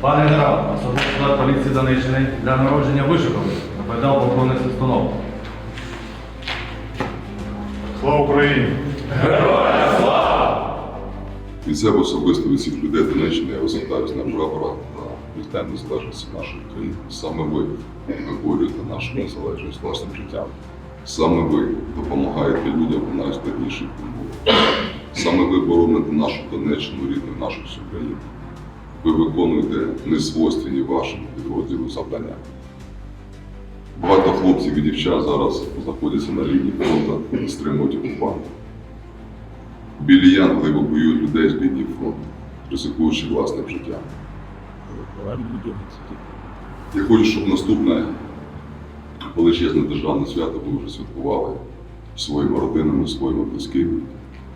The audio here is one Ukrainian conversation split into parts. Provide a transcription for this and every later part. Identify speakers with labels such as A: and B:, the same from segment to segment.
A: Пане генерал, особовий склад поліції Донеччини для народження вишуканий. Наповідав полковник Свистунов.
B: Слава Україні!
C: Від себе особисто від всіх людей Донеччини я висвітаюсь на прапора та вітаю незалежності нашої країни. Саме ви виборюєте нашу незалежність власним життям. Саме ви допомагаєте людям у найскладніших умовах. Саме ви бороните нашу Донеччину, рідну нашу всю країну. Ви виконуєте несвойственні вашому підрозділу завдання. Багато хлопців і дівчат зараз знаходяться на лінії фронту стримують окупантів. Білі янголи евакуюють людей з лінії фронту, ризикуючи власним життям. Я хочу, щоб наступне величезне державне свято ви вже святкували своїми родинами, своїми близькими,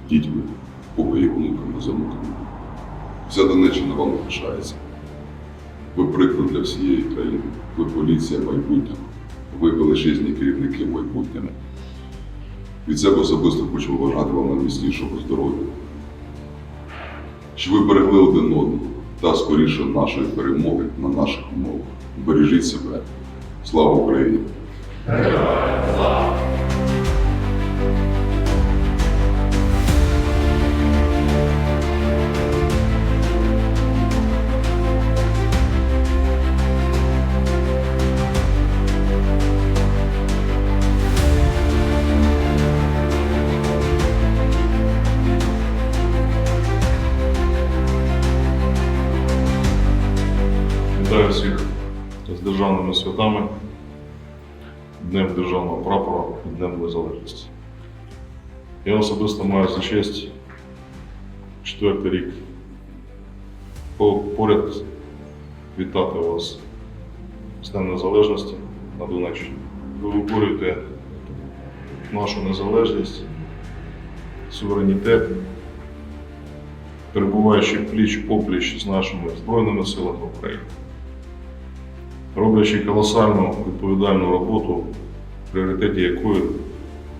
C: дітьми, поки і внуками, зануками. Вся Донеччина вам пишається. Ви приклад для всієї країни. Ви поліція майбутнього. Ви величезні керівники майбутнього. Від себе особисто хочу побажати вам найміцнішого здоров'я. Щоб ви берегли один одного та скоріше нашої перемоги на наших умовах. Бережіть себе. Слава Україні!
B: Вітаю всіх з державними святами, Днем Державного прапора і Днем Незалежності. Я особисто маю за честь четвертий рік поряд вітати вас з Днем Незалежності на Донеччині. Ви виборюєте нашу незалежність, суверенітет, перебуваючи пліч-опліч з нашими Збройними силами України, роблячи колосальну відповідальну роботу, в пріоритеті якої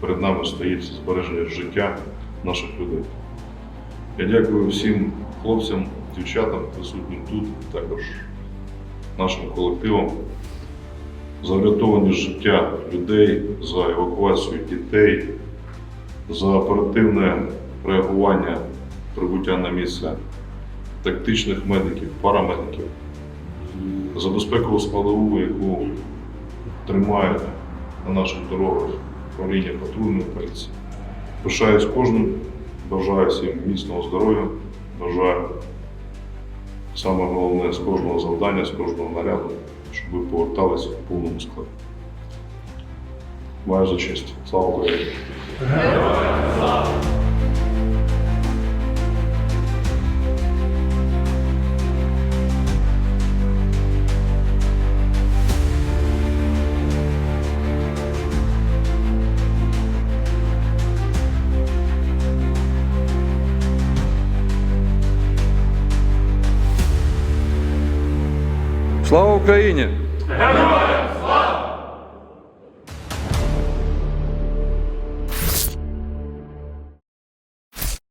B: перед нами стоїть збереження життя наших людей. Я дякую всім хлопцям, дівчатам, присутнім тут, також нашим колективам за врятовані життя людей, за евакуацію дітей, за оперативне реагування, прибуття на місце тактичних медиків, парамедиків, за безпекову складову, яку тримає на наших дорогах управління патрульної поліції. Пишаюсь кожним, бажаю всім міцного здоров'я, бажаю саме головне з кожного завдання, з кожного наряду, щоб ви поверталися в повному складі. Маю за честь. Слава Україні!
D: Слава Україні!